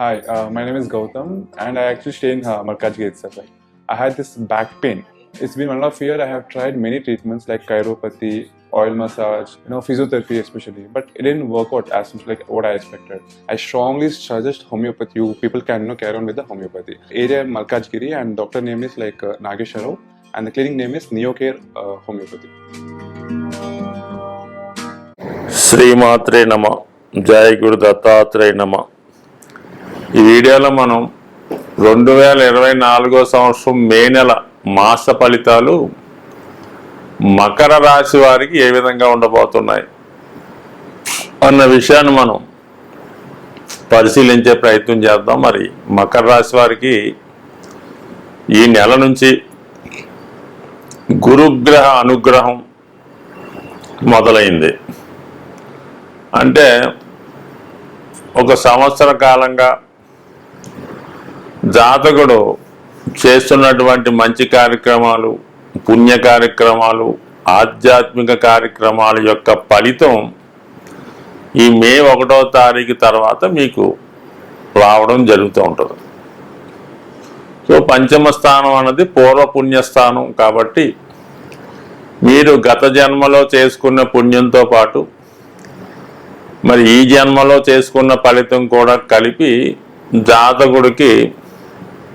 Hi, uh, my name is Gautam and I actually stay in uh, Malkajgiri Markaj Gate I had this back pain. It's been one and a half year. I have tried many treatments like chiropathy, oil massage, you know, physiotherapy especially, but it didn't work out as much like what I expected. I strongly suggest homeopathy. You people can you know, carry on with the homeopathy. Area Malkajgiri and doctor name is like uh, Nageshwarov and the clinic name is Neocare uh, Homeopathy. Sri Matre Nama, Jai Guru Dattatreya Nama. ఈ వీడియోలో మనం రెండు వేల ఇరవై నాలుగో సంవత్సరం మే నెల మాస ఫలితాలు మకర రాశి వారికి ఏ విధంగా ఉండబోతున్నాయి అన్న విషయాన్ని మనం పరిశీలించే ప్రయత్నం చేద్దాం. మరి మకర రాశి వారికి ఈ నెల నుంచి గురుగ్రహ అనుగ్రహం మొదలైంది. అంటే ఒక సంవత్సర కాలంగా జాతకుడు చేస్తున్నటువంటి మంచి కార్యక్రమాలు పుణ్య కార్యక్రమాలు ఆధ్యాత్మిక కార్యక్రమాల యొక్క ఫలితం ఈ మే ఒకటో తారీఖు తర్వాత మీకు రావడం జరుగుతూ ఉంటుంది. సో పంచమ స్థానం అన్నది పూర్వ పుణ్యస్థానం కాబట్టి మీరు గత జన్మలో చేసుకున్న పుణ్యంతో పాటు మరి ఈ జన్మలో చేసుకున్న ఫలితం కూడా కలిపి జాతకుడికి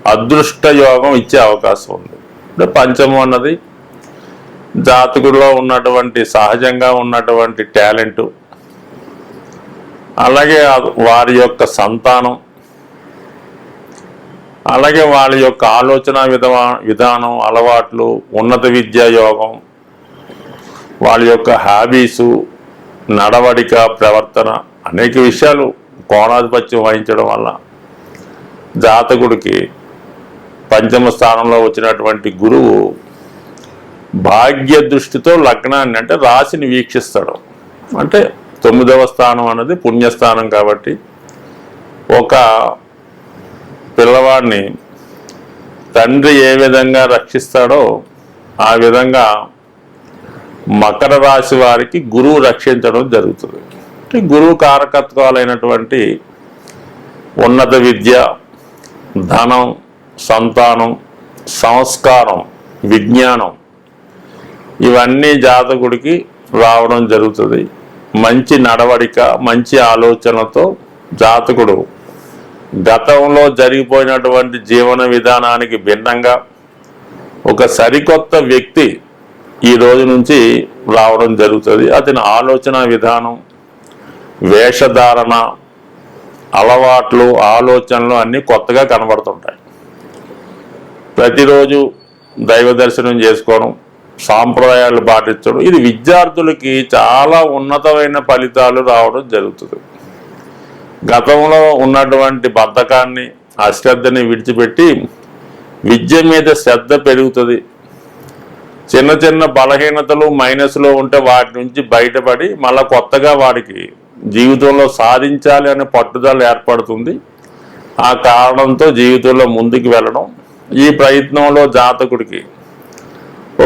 అదృష్ట యోగం ఇచ్చే అవకాశం ఉంది. అంటే పంచమం అన్నది జాతకుడిలో ఉన్నటువంటి సహజంగా ఉన్నటువంటి టాలెంటు. అలాగే వారి యొక్క సంతానం. అలాగే వాళ్ళ యొక్క ఆలోచన విధవా విధానం అలవాట్లు ఉన్నత విద్యా యోగం వాళ్ళ యొక్క హ్యాబీసు నడవడిక ప్రవర్తన అనేక విషయాలు కోణాధిపత్యం వహించడం వల్ల జాతకుడికి పంచమ స్థానంలో వచ్చినటువంటి గురువు భాగ్య దృష్టితో లగ్నాన్ని అంటే రాశిని వీక్షిస్తాడు. అంటే తొమ్మిదవ స్థానం అన్నది పుణ్యస్థానం కాబట్టి ఒక పిల్లవాడిని తండ్రి ఏ విధంగా రక్షిస్తాడో ఆ విధంగా మకర రాశి వారికి గురువు రక్షించడం జరుగుతుంది. అంటే గురువు కారకత్వాలైనటువంటి ఉన్నత విద్య ధనం సంతానం సంస్కారం విజ్ఞానం ఇవన్నీ జాతకుడికి రావడం జరుగుతుంది. మంచి నడవడిక మంచి ఆలోచనతో జాతకుడు గతంలో జరిగిపోయినటువంటి జీవన విధానానికి భిన్నంగా ఒక సరికొత్త వ్యక్తి ఈ రోజు నుంచి రావడం జరుగుతుంది. అతని ఆలోచన విధానం వేషధారణ అలవాట్లు ఆలోచనలు అన్నీ కొత్తగా కనబడుతుంటాయి. ప్రతిరోజు దైవ దర్శనం చేసుకోవడం సాంప్రదాయాలు పాటించడం ఇది విద్యార్థులకి చాలా ఉన్నతమైన ఫలితాలు రావడం జరుగుతుంది. గతంలో ఉన్నటువంటి బద్ధకాన్ని అశ్రద్ధని విడిచిపెట్టి విద్య మీద శ్రద్ధ పెరుగుతుంది. చిన్న చిన్న బలహీనతలు మైనస్లో ఉంటే వాటి నుంచి బయటపడి మళ్ళీ కొత్తగా వాడికి జీవితంలో సాధించాలి అనే పట్టుదల ఏర్పడుతుంది. ఆ కారణంతో జీవితంలో ముందుకు వెళ్ళడం ఈ ప్రయత్నంలో జాతకుడికి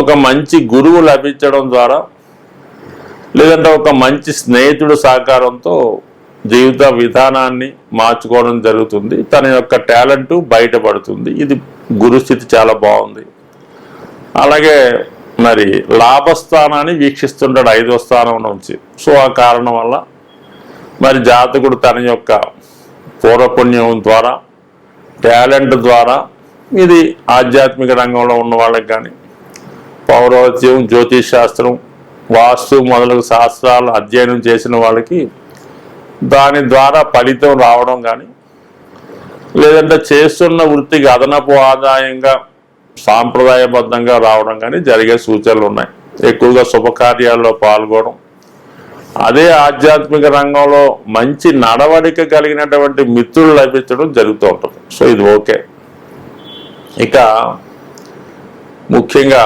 ఒక మంచి గురువు లభించడం ద్వారా లేదంటే ఒక మంచి స్నేహితుడు సహకారంతో జీవిత విధానాన్ని మార్చుకోవడం జరుగుతుంది. తన యొక్క టాలెంట్ బయటపడుతుంది. ఇది గురుస్థితి చాలా బాగుంది. అలాగే మరి లాభస్థానాన్ని వీక్షిస్తుంటాడు ఐదో స్థానం నుంచి. సో ఆ కారణం వల్ల మరి జాతకుడు తన యొక్క పూర్వపుణ్యం ద్వారా టాలెంట్ ద్వారా ఇది ఆధ్యాత్మిక రంగంలో ఉన్న వాళ్ళకి కానీ పౌరోహిత్యం జ్యోతిష్ శాస్త్రం వాస్తు మొదలగు శాస్త్రాలు అధ్యయనం చేసిన వాళ్ళకి దాని ద్వారా ఫలితం రావడం కానీ లేదంటే చేస్తున్న వృత్తికి అదనపు ఆదాయంగా సాంప్రదాయబద్ధంగా రావడం కానీ జరిగే సూచనలు ఉన్నాయి. ఎక్కువగా శుభకార్యాల్లో పాల్గొనడం. అదే ఆధ్యాత్మిక రంగంలో మంచి నడవడిక కలిగినటువంటి మిత్రులు లభించడం జరుగుతూ ఉంటుంది. సో ఇది ఓకే. ఇక ముఖ్యంగా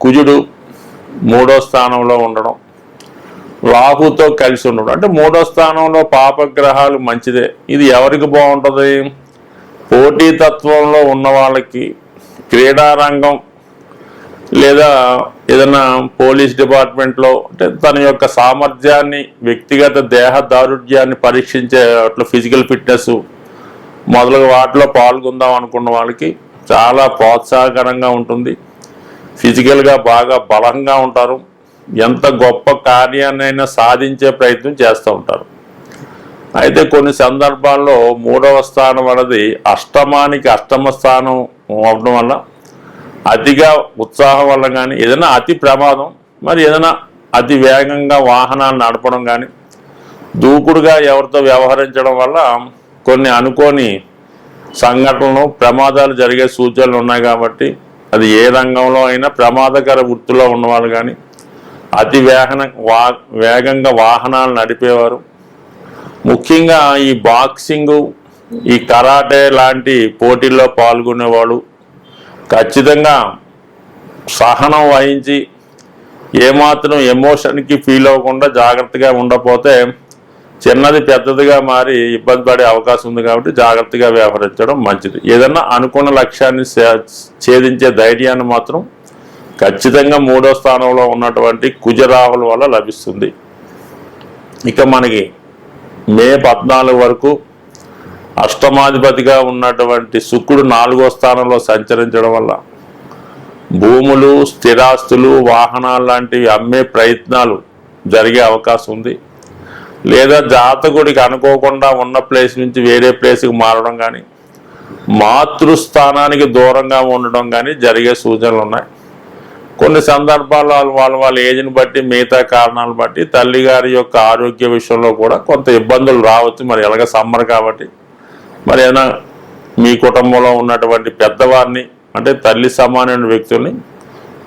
కుజుడు మూడో స్థానంలో ఉండడం రాహుతో కలిసి ఉండడం. అంటే మూడో స్థానంలో పాపగ్రహాలు మంచిదే. ఇది ఎవరికి బాగుంటుంది? పోటీతత్వంలో ఉన్న వాళ్ళకి క్రీడారంగం లేదా ఏదైనా పోలీస్ డిపార్ట్మెంట్లో అంటే తన యొక్క సామర్థ్యాన్ని వ్యక్తిగత దేహ దారుఢ్యాన్ని పరీక్షించే అట్లా ఫిజికల్ ఫిట్నెస్ మొదలగు వాటిలో పాల్గొందాం అనుకున్న వాళ్ళకి చాలా ప్రోత్సాహకరంగా ఉంటుంది. ఫిజికల్గా బాగా బలంగా ఉంటారు. ఎంత గొప్ప కార్యాన్నైనా సాధించే ప్రయత్నం చేస్తూ ఉంటారు. అయితే కొన్ని సందర్భాల్లో మూడవ స్థానం అనేది అష్టమానికి అష్టమ స్థానం అవడం వల్ల అతిగా ఉత్సాహం వల్ల కానీ ఏదైనా అతి ప్రమాదం మరి ఏదైనా అతి వేగంగా వాహనాలు నడపడం కానీ దూకుడుగా ఎవరితో వ్యవహరించడం వల్ల కొన్ని అనుకోని సంఘటనలు ప్రమాదాలు జరిగే సూచనలు ఉన్నాయి కాబట్టి అది ఏ రంగంలో అయినా ప్రమాదకర వృత్తిలో ఉన్నవాళ్ళు కానీ అతి వేగన వా వేగంగా వాహనాలు నడిపేవారు. ముఖ్యంగా ఈ బాక్సింగ్ ఈ కరాటే లాంటి పోటీల్లో పాల్గొనేవాడు ఖచ్చితంగా సహనం వహించి ఏమాత్రం ఎమోషన్కి ఫీల్ అవ్వకుండా జాగ్రత్తగా ఉండకపోతే చిన్నది పెద్దదిగా మారి ఇబ్బంది పడే అవకాశం ఉంది కాబట్టి జాగ్రత్తగా వ్యవహరించడం మంచిది. ఏదన్నా అనుకున్న లక్ష్యాన్ని ఛేదించే ధైర్యాన్ని మాత్రం ఖచ్చితంగా మూడో స్థానంలో ఉన్నటువంటి కుజరాహుల వల్ల లభిస్తుంది. ఇక మనకి మే పద్నాలుగు వరకు అష్టమాధిపతిగా ఉన్నటువంటి శుక్రుడు నాలుగో స్థానంలో సంచరించడం వల్ల భూములు స్థిరాస్తులు వాహనాలు లాంటివి అమ్మే ప్రయత్నాలు జరిగే అవకాశం ఉంది. లేదా జాతకుడికి అనుకోకుండా ఉన్న ప్లేస్ నుంచి వేరే ప్లేస్కి మారడం కానీ మాతృస్థానానికి దూరంగా ఉండడం కానీ జరిగే సూచనలు ఉన్నాయి. కొన్ని సందర్భాల్లో వాళ్ళ వాళ్ళ ఏజ్ని బట్టి మిగతా కారణాలు బట్టి తల్లిగారి యొక్క ఆరోగ్య విషయంలో కూడా కొంత ఇబ్బందులు రావచ్చు. మరి ఎలాగ సమ్మర్ కాబట్టి మరి ఏదైనా మీ కుటుంబంలో ఉన్నటువంటి పెద్దవారిని అంటే తల్లి సమానమైన వ్యక్తుల్ని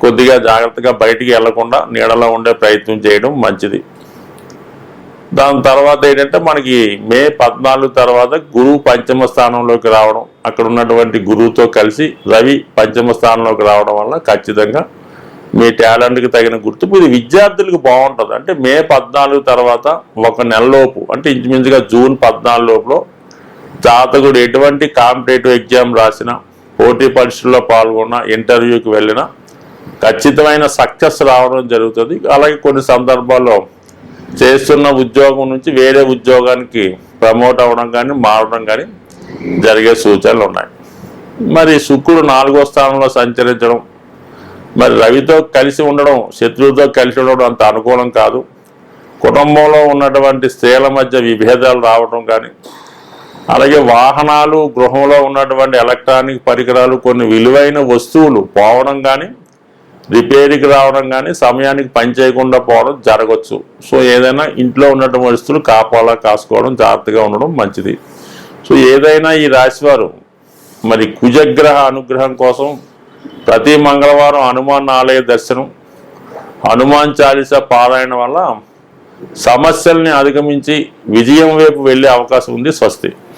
కొద్దిగా జాగ్రత్తగా బయటికి వెళ్ళకుండా నీడలో ఉండే ప్రయత్నం చేయడం మంచిది. దాని తర్వాత ఏంటంటే మనకి మే పద్నాలుగు తర్వాత గురువు పంచమ స్థానంలోకి రావడం అక్కడ ఉన్నటువంటి గురువుతో కలిసి రవి పంచమ స్థానంలోకి రావడం వల్ల ఖచ్చితంగా మీ టాలెంట్కి తగిన గుర్తింపు. ఇది విద్యార్థులకు బాగుంటుంది. అంటే మే పద్నాలుగు తర్వాత ఒక నెలలోపు అంటే ఇంచుమించుగా జూన్ పద్నాలుగు లోపులో జాతకుడు ఎటువంటి కాంపిటేటివ్ ఎగ్జామ్ రాసినా పోటీ పరీక్షల్లో పాల్గొన్న ఇంటర్వ్యూకి వెళ్ళినా ఖచ్చితమైన సక్సెస్ రావడం జరుగుతుంది. అలాగే కొన్ని సందర్భాల్లో చేస్తున్న ఉద్యోగం నుంచి వేరే ఉద్యోగానికి ప్రమోట్ అవ్వడం కానీ మారడం కానీ జరిగే సూచనలు ఉన్నాయి. మరి శుక్రుడు నాలుగో స్థానంలో సంచరించడం మరి రవితో కలిసి ఉండడం శత్రువుతో కలిసి ఉండడం అంత అనుకూలం కాదు. కుటుంబంలో ఉన్నటువంటి స్త్రీల మధ్య విభేదాలు రావడం కానీ అలాగే వాహనాలు గృహంలో ఉన్నటువంటి ఎలక్ట్రానిక్ పరికరాలు కొన్ని విలువైన వస్తువులు పోవడం కానీ రిపేర్కి రావడం కానీ సమయానికి పని చేయకుండా పోవడం జరగచ్చు. సో ఏదైనా ఇంట్లో ఉన్నటువంటి వస్తువులు కాపాలా కాసుకోవడం జాగ్రత్తగా ఉండడం మంచిది. సో ఏదైనా ఈ రాశివారు మరి కుజగ్రహ అనుగ్రహం కోసం ప్రతి మంగళవారం హనుమాన్ ఆలయ దర్శనం హనుమాన్ చాలీస పారాయణ వల్ల సమస్యల్ని అధిగమించి విజయం వైపు వెళ్ళే అవకాశం ఉంది స్వస్తి.